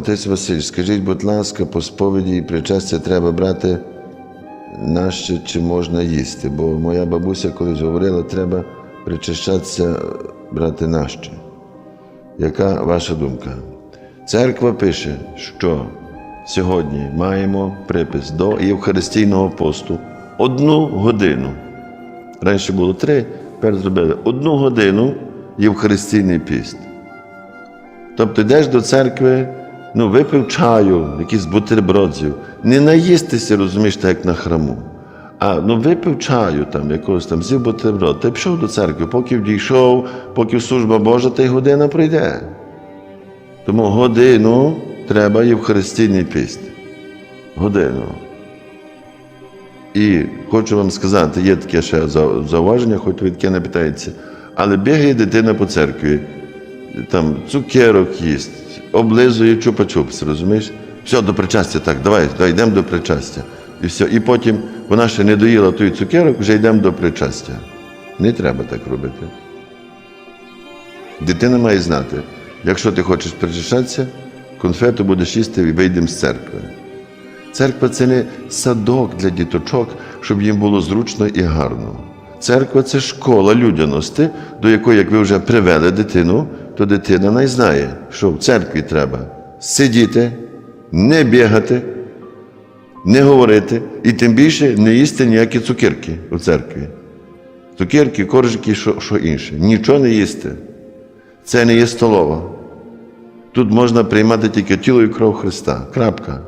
отець Василь, скажіть, будь ласка, по сповіді і причастя треба брати наще чи можна їсти? Бо моя бабуся колись говорила, треба причащатися брати наще. Яка ваша думка? Церква пише, що сьогодні маємо припис до Євхаристійного посту одну годину. Раніше було три, тепер зробили одну годину Євхаристійний піст. Тобто йдеш до церкви, ну, випив чаю, якийсь бутербродзів, не наїстися, розумієш, так як на храму. А ну випив чаю, там, якогось там з'їв бутерброд, ти пішов до церкви, поки дійшов, поки служба Божа, та й година пройде. Тому годину треба Євхаристійний піст. Годину. І хочу вам сказати, є таке ще зауваження, хоч ви таке не питається, але бігає дитина по церкві, там цукерок їсть, облизує чупа-чупс, розумієш? Все, до причастя, так, давай, давай йдемо до причастя. І все. І потім вона ще не доїла той цукерок, вже йдемо до причастя. Не треба так робити. Дитина має знати, якщо ти хочеш причащатися, конфету будеш їсти і вийдемо з церкви. Церква це не садок для діточок, щоб їм було зручно і гарно. Церква це школа людяності, до якої, як ви вже привели дитину, то дитина не знає, що в церкві треба сидіти, не бігати, не говорити і тим більше не їсти ніякі цукерки у церкві. Цукерки, коржики, що що інше. Нічого не їсти. Це не є столова. Тут можна приймати тільки тіло і кров Христа. Крапка.